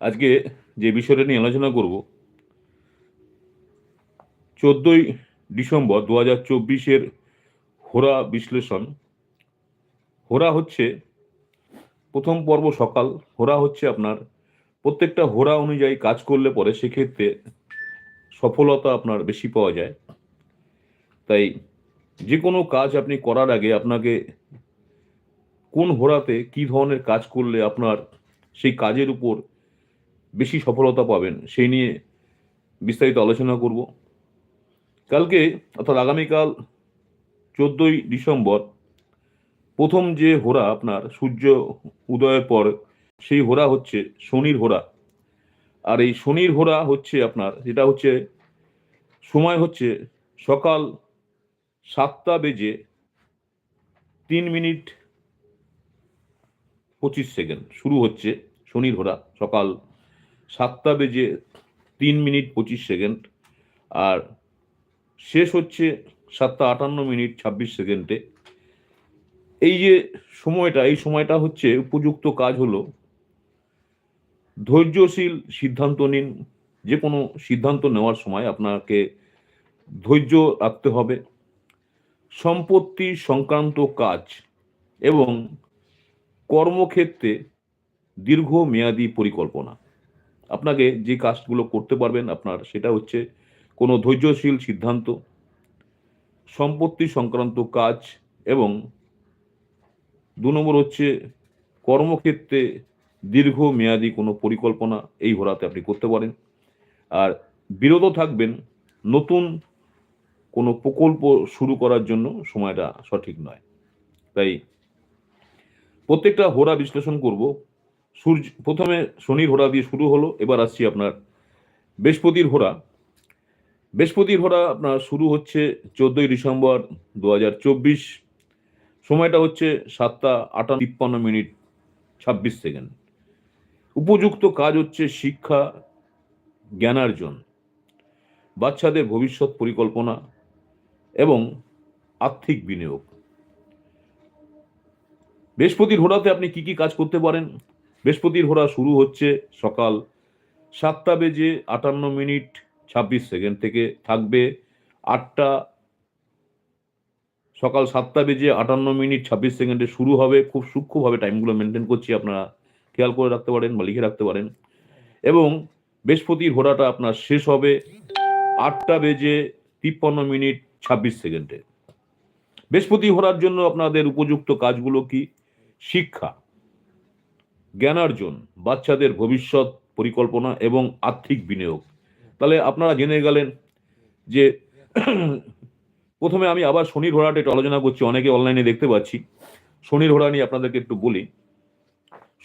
আজকে যে বিষয়টা নিয়ে আলোচনা করব, চোদ্দই ডিসেম্বর দু হাজার চব্বিশের হোরা বিশ্লেষণ। হোরা হচ্ছে প্রথম পর্ব সকাল। হোরা হচ্ছে আপনার প্রত্যেকটা হোরা অনুযায়ী কাজ করলে পরে সেক্ষেত্রে সফলতা আপনার বেশি পাওয়া যায়। তাই যে কোনো কাজ আপনি করার আগে আপনাকে কোন হোরাতে কি ধরনের কাজ করলে আপনার সেই কাজের উপর বেশি সফলতা পাবেন, সেই নিয়ে বিস্তারিত আলোচনা করব। কালকে, অর্থাৎ আগামীকাল চোদ্দোই ডিসেম্বর, প্রথম যে হোরা আপনার সূর্য উদয়ের পর, সেই হোরা হচ্ছে শনির হোরা আর এই শনির হোরা হচ্ছে আপনার, যেটা হচ্ছে, সময় হচ্ছে সকাল সাতটা বেজে তিন মিনিট পঁচিশ সেকেন্ড। শুরু হচ্ছে শনির হোরা সকাল সাতটা বেজে তিন মিনিট পঁচিশ সেকেন্ড, আর শেষ হচ্ছে সাতটা আটান্ন মিনিট ছাব্বিশ সেকেন্ডে। এই যে সময়টা, এই সময়টা হচ্ছে উপযুক্ত কাজ হলো ধৈর্যশীল সিদ্ধান্ত নিন। যে কোনো সিদ্ধান্ত নেওয়ার সময় আপনাকে ধৈর্য রাখতে হবে। সম্পত্তি সংক্রান্ত কাজ এবং কর্মক্ষেত্রে দীর্ঘমেয়াদী পরিকল্পনা। আপনাকে যে কাজগুলো করতে পারবেন আপনার, সেটা হচ্ছে কোনো ধৈর্যশীল সিদ্ধান্ত, সম্পত্তি সংক্রান্ত কাজ এবং দু নম্বর হচ্ছে কর্মক্ষেত্রে দীর্ঘমেয়াদী কোনো পরিকল্পনা, এই হোরাতে আপনি করতে পারেন। আর বিরত থাকবেন, নতুন কোনো প্রকল্প শুরু করার জন্য সময়টা সঠিক নয়। তাই প্রত্যেকটা হোরা বিশ্লেষণ করব সূর্য, প্রথমে শনির হোরা দিয়ে শুরু হলো, এবার আসছি আপনার বৃহস্পতির হোরা বৃহস্পতির হোরা আপনার শুরু হচ্ছে চোদ্দই ডিসেম্বর দু হাজার চব্বিশ। সময়টা হচ্ছে সাতটা আটান্ন তিপ্পান্ন মিনিট ছাব্বিশ সেকেন্ড। উপযুক্ত কাজ হচ্ছে শিক্ষা, জ্ঞানার্জন, বাচ্চাদের ভবিষ্যৎ পরিকল্পনা এবং আর্থিক বিনিয়োগ। বৃহস্পতির হোরাতে আপনি কি কি কাজ করতে পারেন? বৃহস্পতির হোরা শুরু হচ্ছে সকাল সাতটা বেজে আটান্ন মিনিট ছাব্বিশ সেকেন্ড থেকে থাকবে আটটা সকাল সাতটা বেজে আটান্ন মিনিট ছাব্বিশ সেকেন্ডে শুরু হবে। খুব সূক্ষ্মভাবে টাইমগুলো মেনটেন করছি, আপনারা খেয়াল করে রাখতে পারেন বা লিখে রাখতে পারেন। এবং বৃহস্পতির হোরাটা আপনার শেষ হবে আটটা বেজে তিপ্পান্ন মিনিট ছাব্বিশ সেকেন্ডে। বৃহস্পতি হোরার জন্য আপনাদের উপযুক্ত কাজগুলো কি? শিক্ষা। জ্ঞানার্জন, বাচ্চাদের ভবিষ্যৎ পরিকল্পনা এবং আর্থিক বিনিয়োগ। তাহলে আপনারা জেনে গেলেন যে প্রথমে আমি আবার শনির ঘোড়াটা একটু আলোচনা করছি, অনেকে অনলাইনে দেখতে পাচ্ছি। শনির ঘোড়া নিয়ে আপনাদেরকে একটু বলি।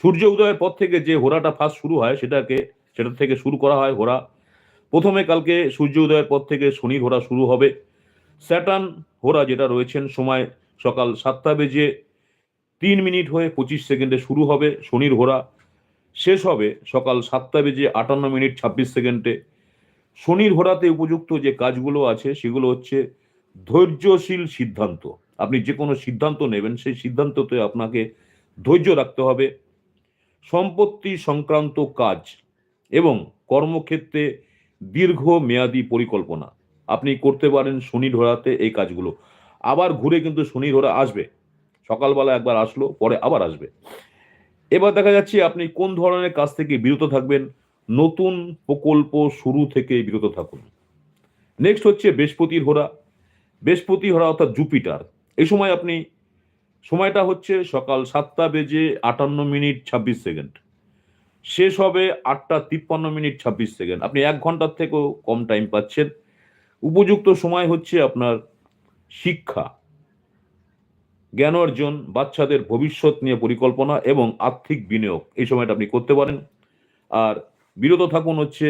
সূর্য উদয়ের পর থেকে যে হোরাটা ফার্স্ট শুরু হয়, সেটাকে, সেটা থেকে শুরু করা হয় হোরা প্রথমে কালকে সূর্য উদয়ের পর থেকে শনির হোরা শুরু হবে। স্যাটার্ন হোরা যেটা রয়েছেন, সময় সকাল সাতটা বেজে তিন মিনিট হয়ে পঁচিশ সেকেন্ডে শুরু হবে শনির হোরা শেষ হবে সকাল সাতটা বেজে আটান্ন মিনিট ছাব্বিশ সেকেন্ডে। শনির হোরাতে উপযুক্ত যে কাজগুলো আছে, সেগুলো হচ্ছে ধৈর্যশীল সিদ্ধান্ত। আপনি যে কোনো সিদ্ধান্ত নেবেন, সেই সিদ্ধান্ততে আপনাকে ধৈর্য রাখতে হবে। সম্পত্তি সংক্রান্ত কাজ এবং কর্মক্ষেত্রে দীর্ঘ মেয়াদি পরিকল্পনা। আপনি করতে পারেন শনি ধরাতে এই কাজগুলো। আবার ঘুরে কিন্তু শনি ধরা আসবে। সকালবেলা একবার আসলো, পরে আবার আসবে। এবার দেখা যাচ্ছে আপনি কোন ধরনের কাজ থেকে বিরত থাকবেন, নতুন প্রকল্প শুরু থেকে বিরত থাকুন। নেক্সট হচ্ছে বৃহস্পতির হোরা বৃহস্পতি হোরা অর্থাৎ জুপিটার। এই সময় আপনি, সময়টা হচ্ছে সকাল সাতটা বেজে আটান্ন মিনিট ছাব্বিশ সেকেন্ড। শেষ হবে আটটা তিপ্পান্ন মিনিট ছাব্বিশ সেকেন্ড। আপনি এক ঘণ্টার থেকেও কম টাইম পাচ্ছেন। উপযুক্ত সময় হচ্ছে আপনার শিক্ষা। জ্ঞান অর্জন, বাচ্চাদের ভবিষ্যৎ নিয়ে পরিকল্পনা এবং আর্থিক বিনিয়োগ। এই সময়টা আপনি করতে পারেন। আর বিরত থাকুন হচ্ছে,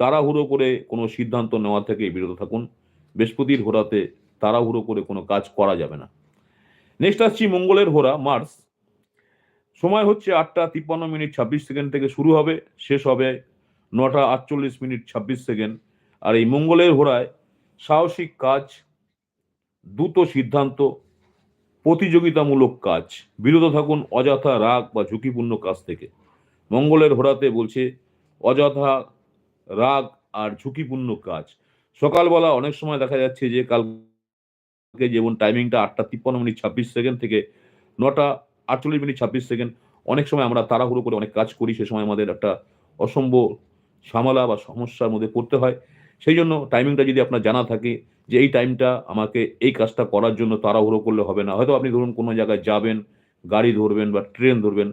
তাড়াহুড়ো করে কোনো সিদ্ধান্ত নেওয়া থেকে বিরত থাকুন। বৃহস্পতির হোরাতে তাড়াহুড়ো করে কোনো কাজ করা যাবে না। নেক্সট আসছি মঙ্গলের হোরা মার্স সময় হচ্ছে আটটা তিপ্পান্ন মিনিট ছাব্বিশ সেকেন্ড থেকে শুরু হবে, শেষ হবে নটা আটচল্লিশ মিনিট ছাব্বিশ সেকেন্ড। আর এই মঙ্গলের হোরায় সাহসিক কাজ, দ্রুত সিদ্ধান্ত প্রতিযোগিতামূলক কাজ। বিরত থাকুন অযথা রাগ বা ঝুঁকিপূর্ণ কাজ থেকে। মঙ্গলের হোরাতে বলছে, অযথা রাগ আর ঝুঁকিপূর্ণ কাজ। সকালবেলা অনেক সময় দেখা যাচ্ছে যে, কালকে যেমন টাইমিংটা আটটা তিপ্পান্ন মিনিট ছাব্বিশ সেকেন্ড থেকে নটা আটচল্লিশ মিনিট ছাব্বিশ সেকেন্ড, অনেক সময় আমরা তাড়াহুড়ো করে অনেক কাজ করি, সে সময় আমাদের একটা অসম্ভব সামালা বা সমস্যার মধ্যে পড়তে হয়। সেই জন্য টাইমিংটা যদি আপনার জানা থাকে যে এই টাইমটা আমাকে এই কাজটা করার জন্য তাড়াহুড়ো করলে হবে না। হয়তো আপনি ধরুন কোনো জায়গায় যাবেন, গাড়ি ধরবেন বা ট্রেন ধরবেন,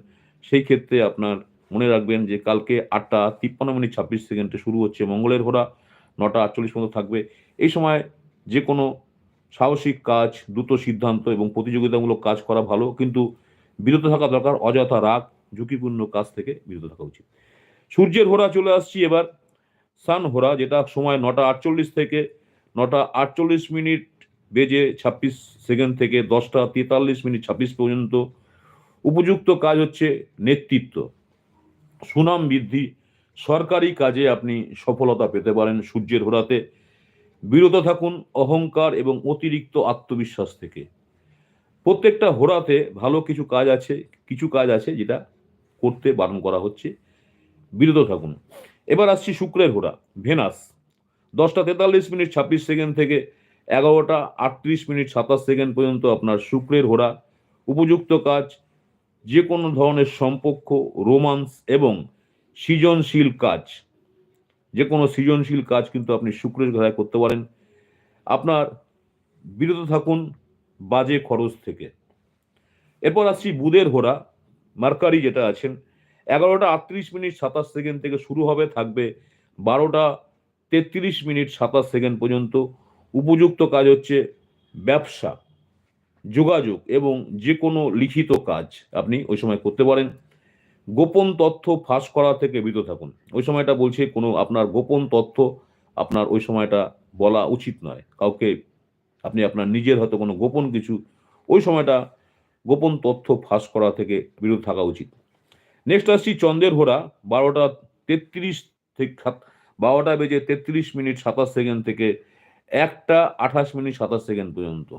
সেই ক্ষেত্রে আপনার মনে রাখবেন যে কালকে আটটা তিপ্পান্ন মিনিট ছাব্বিশ সেকেন্ডে শুরু হচ্ছে, মঙ্গলের ঘোড়া নটা আটচল্লিশ পর্যন্ত থাকবে। এই সময় যে কোনো সাহসিক কাজ, দ্রুত সিদ্ধান্ত এবং প্রতিযোগিতামূলক কাজ করা ভালো, কিন্তু বিরত থাকা দরকার, অযথা রাগ, ঝুঁকিপূর্ণ কাজ থেকে বিরত থাকা উচিত। সূর্যের ঘোড়া চলে আসছি এবার, সান ঘোড়া যেটা সময় নটা আটচল্লিশ থেকে নটা আটচল্লিশ মিনিট বেজে ছাব্বিশ সেকেন্ড থেকে দশটা তেতাল্লিশ মিনিট ছাব্বিশ পর্যন্ত। উপযুক্ত কাজ হচ্ছে নেতৃত্ব। সুনাম বৃদ্ধি, সরকারি কাজে আপনি সফলতা পেতে পারেন সূর্যের ঘোড়াতে বিরত থাকুন অহংকার এবং অতিরিক্ত আত্মবিশ্বাস থেকে। প্রত্যেকটা হোরাতে ভালো কিছু কাজ আছে, কিছু কাজ আছে যেটা করতে বারণ করা হচ্ছে। বিরত থাকুন। এবার আসছি শুক্রের হোরা ভেনাস। দশটা তেতাল্লিশ মিনিট ছাব্বিশ সেকেন্ড থেকে এগারোটা আটত্রিশ মিনিট সাতাশ সেকেন্ড পর্যন্ত আপনার শুক্রের হোরা উপযুক্ত কাজ যে কোনো ধরনের সম্পর্ক, রোমান্স এবং সৃজনশীল কাজ। যে কোনো সৃজনশীল কাজ কিন্তু আপনি শুক্রের ঘোড়ায় করতে পারেন। আপনার বিরত থাকুন বাজে খরচ থেকে। এরপর আসছি বুধের ঘোড়া মার্কারি যেটা আছেন, এগারোটা আটত্রিশ মিনিট সাতাশ সেকেন্ড থেকে শুরু হবে, থাকবে বারোটা তেত্রিশ মিনিট সাতাশ সেকেন্ড পর্যন্ত উপযুক্ত কাজ হচ্ছে ব্যবসা, যোগাযোগ এবং যে কোনো লিখিত কাজ আপনি ওই সময় করতে পারেন। গোপন তথ্য ফাঁস করা থেকে বিরত থাকুন। ওই সময়টা বলছে, কোনো আপনার গোপন তথ্য আপনার ওই সময়টা বলা উচিত নয়। কাউকে আপনি আপনার নিজের হয়তো কোনো গোপন কিছু, ওই সময়টা গোপন তথ্য ফাঁস করা থেকে বিরত থাকা উচিত। নেক্সট আসছি চন্দ্রের ঘোড়া, বারোটা তেত্রিশ থেকে বারোটা বেজে তেত্রিশ মিনিট সাতাশ সেকেন্ড থেকে একটা আঠাশ মিনিট সাতাশ সেকেন্ড পর্যন্ত।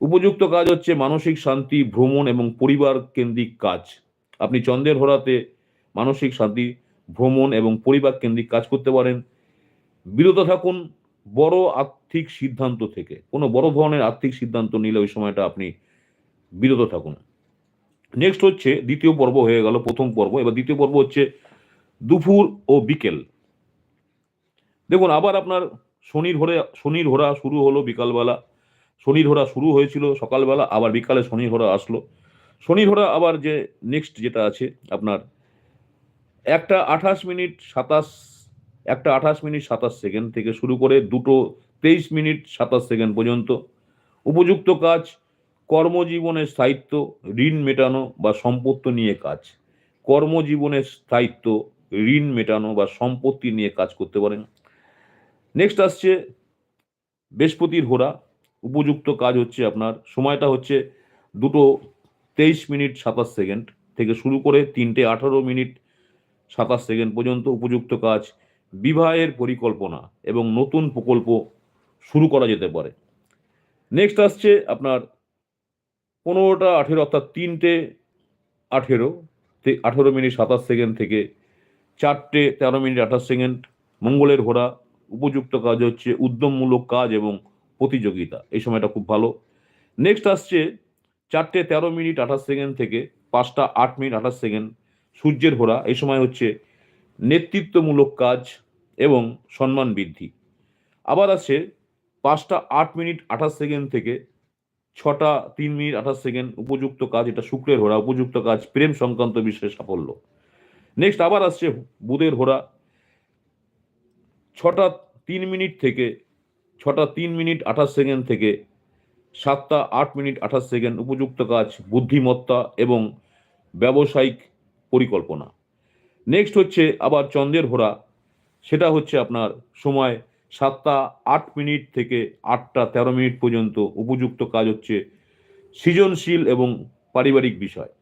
উপযুক্ত কাজ হচ্ছে মানসিক শান্তি, ভ্রমণ এবং পরিবার কেন্দ্রিক কাজ। আপনি চন্দ্রের ঘোড়াতে মানসিক শান্তি, ভ্রমণ এবং পরিবার কেন্দ্রিক কাজ করতে পারেন। বিরত থাকুন, বড় আর্থিক সিদ্ধান্ত থেকে। কোনো বড় ধরনের আর্থিক সিদ্ধান্ত নিলে ওই সময়টা আপনি বিরত থাকুন। নেক্সট হচ্ছে দ্বিতীয় পর্ব হয়ে গেল প্রথম পর্ব। এবার দ্বিতীয় পর্ব হচ্ছে দুপুর ও বিকেল। দেখুন, আবার আপনার শনির ঘোরে শনির ঘোরা শুরু হলো বিকালবেলা। শনির ঘোরা শুরু হয়েছিল সকালবেলা, আবার বিকালে শনির ঘোরা আসলো। শনির ঘোরা আবার যে নেক্সট যেটা আছে আপনার, একটা আঠাশ মিনিট সাতাশ, একটা আঠাশ মিনিট সাতাশ সেকেন্ড থেকে শুরু করে দুটো তেইশ মিনিট সাতাশ সেকেন্ড পর্যন্ত উপযুক্ত কাজ, কর্মজীবনের স্থায়িত্ব, ঋণ মেটানো বা সম্পত্তি নিয়ে কাজ। কর্মজীবনের স্থায়িত্ব, ঋণ মেটানো বা সম্পত্তি নিয়ে কাজ করতে পারেন। নেক্সট আসছে বৃহস্পতির ঘোড়া। উপযুক্ত কাজ হচ্ছে আপনার, সময়টা হচ্ছে দুটো তেইশ মিনিট সাতাশ সেকেন্ড থেকে শুরু করে তিনটে আঠারো মিনিট সাতাশ সেকেন্ড পর্যন্ত উপযুক্ত কাজ। বিবাহের পরিকল্পনা এবং নতুন প্রকল্প শুরু করা যেতে পারে। নেক্সট আসছে আপনার পনেরোটা আঠেরো অর্থাৎ তিনটে আঠেরো আঠেরো মিনিট সাতাশ সেকেন্ড থেকে চারটে তেরো মিনিট আঠাশ সেকেন্ড। মঙ্গলের ঘোড়া উপযুক্ত কাজ হচ্ছে উদ্যমমূলক কাজ এবং প্রতিযোগিতা। এই সময়টা খুব ভালো। নেক্সট আসছে চারটে তেরো মিনিট আঠাশ সেকেন্ড থেকে পাঁচটা আট মিনিট আঠাশ সেকেন্ড সূর্যের ঘোড়া। এই সময় হচ্ছে নেতৃত্বমূলক কাজ এবং সম্মান বৃদ্ধি। আবার আছে পাঁচটা আট মিনিট আঠাশ সেকেন্ড থেকে ছটা তিন মিনিট আঠাশ সেকেন্ড উপযুক্ত কাজ। এটা শুক্রের ঘোড়া। উপযুক্ত কাজ প্রেম সংক্রান্ত বিষয়ে সাফল্য। নেক্সট আবার আসছে বুধের ঘোড়া। ছটা তিন মিনিট থেকে, ছটা তিন মিনিট আঠাশ সেকেন্ড থেকে, সাতটা আট মিনিট আঠাশ সেকেন্ড উপযুক্ত কাজ, বুদ্ধিমত্তা এবং ব্যবসায়িক পরিকল্পনা। নেক্সট হচ্ছে আবার চন্দ্রের ঘোড়া। সেটা হচ্ছে আপনার সময় সাতটা আট মিনিট থেকে আটটা তেরো মিনিট পর্যন্ত উপযুক্ত কাজ হচ্ছে সৃজনশীল এবং পারিবারিক বিষয়।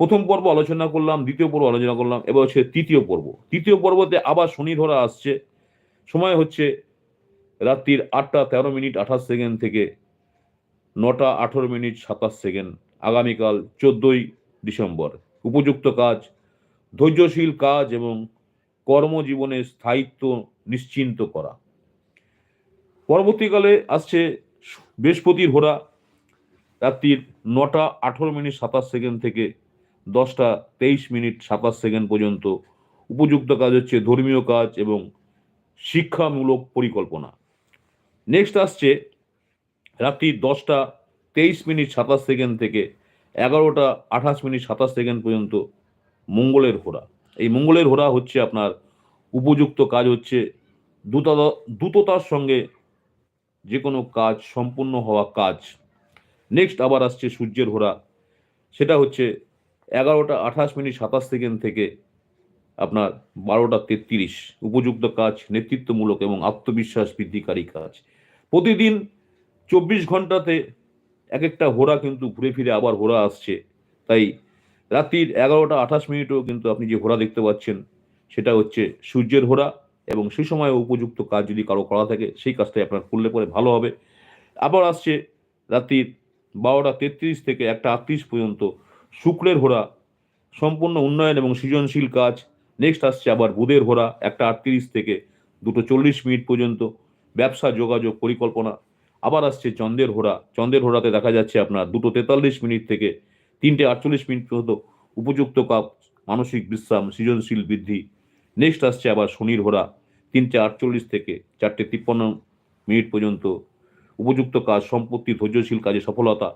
প্রথম পর্ব আলোচনা করলাম, দ্বিতীয় পর্ব আলোচনা করলাম, এবার হচ্ছে তৃতীয় পর্ব। তৃতীয় পর্বতে আবার শনি ধরা আসছে। সময় হচ্ছে রাত্রির আটটা তেরো মিনিট আঠাশ সেকেন্ড থেকে নটা আঠেরো মিনিট সাতাশ সেকেন্ড, আগামীকাল চোদ্দই ডিসেম্বর। উপযুক্ত কাজ, ধৈর্যশীল কাজ এবং কর্মজীবনের স্থায়িত্ব নিশ্চিন্ত করা। পরবর্তীকালে আসছে বৃহস্পতির হোরা রাত্রির নটা আঠেরো মিনিট সাতাশ সেকেন্ড থেকে দশটা তেইশ মিনিট, সাতাশ সেকেন্ড পর্যন্ত উপযুক্ত কাজ হচ্ছে ধর্মীয় কাজ এবং শিক্ষামূলক পরিকল্পনা। নেক্সট আসছে রাত্রি দশটা তেইশ মিনিট, সাতাশ সেকেন্ড থেকে এগারোটা আঠাশ মিনিট, সাতাশ সেকেন্ড পর্যন্ত মঙ্গলের হোরা এই মঙ্গলের হোরা হচ্ছে আপনার উপযুক্ত কাজ হচ্ছে দ্রুততা, দ্রুততার সঙ্গে যে কোনো কাজ সম্পূর্ণ হওয়া কাজ। নেক্সট আবার আসছে সূর্যের হোরা সেটা হচ্ছে এগারোটা আঠাশ মিনিট সাতাশ সেকেন্ড থেকে আপনার বারোটা তেত্রিশ। উপযুক্ত কাজ, নেতৃত্বমূলক এবং আত্মবিশ্বাস বৃদ্ধিকারী কাজ। প্রতিদিন চব্বিশ ঘন্টাতে এক একটা হোরা কিন্তু ঘুরে ফিরে আবার হোরা আসছে। তাই রাত্রির এগারোটা আঠাশ মিনিটও কিন্তু আপনি যে হোরা দেখতে পাচ্ছেন, সেটা হচ্ছে সূর্যের হোরা এবং সেই সময় উপযুক্ত কাজ যদি কারও করা থাকে, সেই কাজটাই আপনার করলে পরে ভালো হবে। আবার আসছে রাত্রির বারোটা তেত্রিশ থেকে একটা আটত্রিশ পর্যন্ত শুক্রের হোরা সম্পূর্ণ উন্নয়ন এবং সৃজনশীল কাজ। নেক্সট আসছে আবার বুধের হোরা একটা আটত্রিশ থেকে দুটো চল্লিশ মিনিট পর্যন্ত ব্যবসা, যোগাযোগ, পরিকল্পনা। আবার আসছে চন্দ্রের হোরা চন্দ্রের হোরাতে দেখা যাচ্ছে আপনার দুটো তেতাল্লিশ মিনিট থেকে তিনটে আটচল্লিশ মিনিট পর্যন্ত উপযুক্ত কাপ মানসিক বিশ্রাম, সৃজনশীল বৃদ্ধি। নেক্সট আসছে আবার শনির হোরা তিনটে আটচল্লিশ থেকে চারটে তিপ্পান্ন মিনিট পর্যন্ত উপযুক্ত কাজ, সম্পত্তি, ধৈর্যশীল কাজে সফলতা।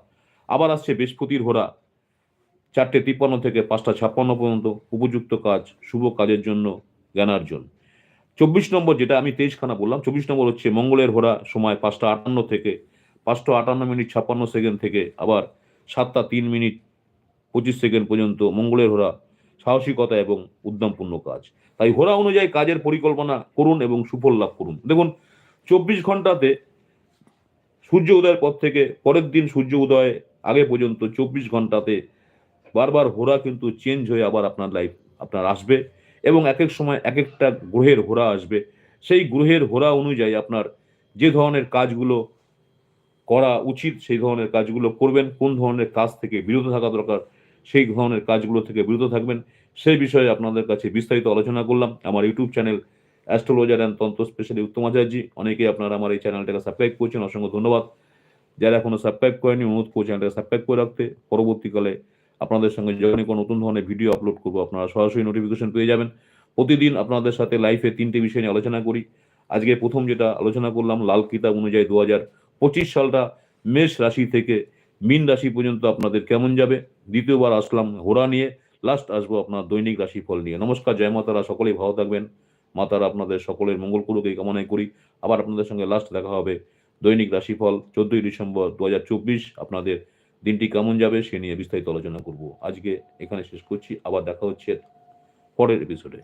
আবার আসছে বৃহস্পতির হোরা চারটে তিপ্পান্ন থেকে পাঁচটা ছাপ্পান্ন পর্যন্ত উপযুক্ত কাজ, শুভ কাজের জন্য জ্ঞানার্জন চব্বিশ নম্বর যেটা আমি তেইশখানা বললাম, চব্বিশ নম্বর হচ্ছে মঙ্গলের হোরা সময় পাঁচটা আটান্ন থেকে, পাঁচটা আটান্ন মিনিট ছাপ্পান্ন সেকেন্ড থেকে আবার সাতটা তিন মিনিট পঁচিশ সেকেন্ড পর্যন্ত মঙ্গলের হোরা সাহসিকতা এবং উদ্যমপূর্ণ কাজ। তাই হোরা অনুযায়ী কাজের পরিকল্পনা করুন এবং সুফল লাভ করুন। দেখুন, চব্বিশ ঘন্টাতে সূর্য উদয়ের পর থেকে পরের দিন সূর্য উদয় আগে পর্যন্ত চব্বিশ ঘন্টাতে বারবার হোরা কিন্তু চেঞ্জ হয়ে আবার আপনার লাইফ আপনার আসবে এবং এক এক সময় এক একটা গ্রহের হোরা আসবে। সেই গ্রহের হোরা অনুযায়ী আপনার যে ধরনের কাজগুলো করা উচিত, সেই ধরনের কাজগুলো করবেন, কোন ধরনের কাজ থেকে বিরত থাকা দরকার, সেই ধরনের কাজগুলো থেকে বিরত থাকবেন। সেই বিষয়ে আপনাদের কাছে বিস্তারিত আলোচনা করলাম। আমার YouTube channel astrologer and tantra specially Uttam Acharyaji, অনেকেই আপনারা আমার এই চ্যানেলটাকে সাবস্ক্রাইব করছেন, অসংখ্য ধন্যবাদ। যারা এখনও সাবস্ক্রাইব করেনি অনুরোধ করছি চ্যানেলটাকে সাবস্ক্রাইব করে রাখতে। পরবর্তীকালে আপনাদের সঙ্গে যখনই কোনো নতুন ধরনের ভিডিও আপলোড করব, আপনারা সরাসরি নোটিফিকেশন পেয়ে যাবেন। প্রতিদিন আপনাদের সাথে লাইফে তিনটে বিষয় নিয়ে আলোচনা করি। আজকে প্রথম যেটা আলোচনা করলাম, লাল কিতাব অনুযায়ী দু হাজার পঁচিশ সালটা মেষ রাশি থেকে মিন রাশি পর্যন্ত আপনাদের কেমন যাবে? দ্বিতীয়বার আসলাম হোরা নিয়ে লাস্ট আসব আপনার দৈনিক রাশিফল নিয়ে। নমস্কার, জয় মাতারা সকলেই ভালো থাকবেন। মাতারা, আপনাদের সকলের মঙ্গল করুক, এই কামনাই করি। আবার আপনাদের সঙ্গে লাস্ট দেখা হবে দৈনিক রাশিফল, চোদ্দই ডিসেম্বর দু হাজার চব্বিশ, আপনাদের দিনটি কেমন যাবে সে নিয়ে বিস্তারিত আলোচনা করব। আজকে এখানে শেষ করছি। আবার দেখা হচ্ছে পরের এপিসোডে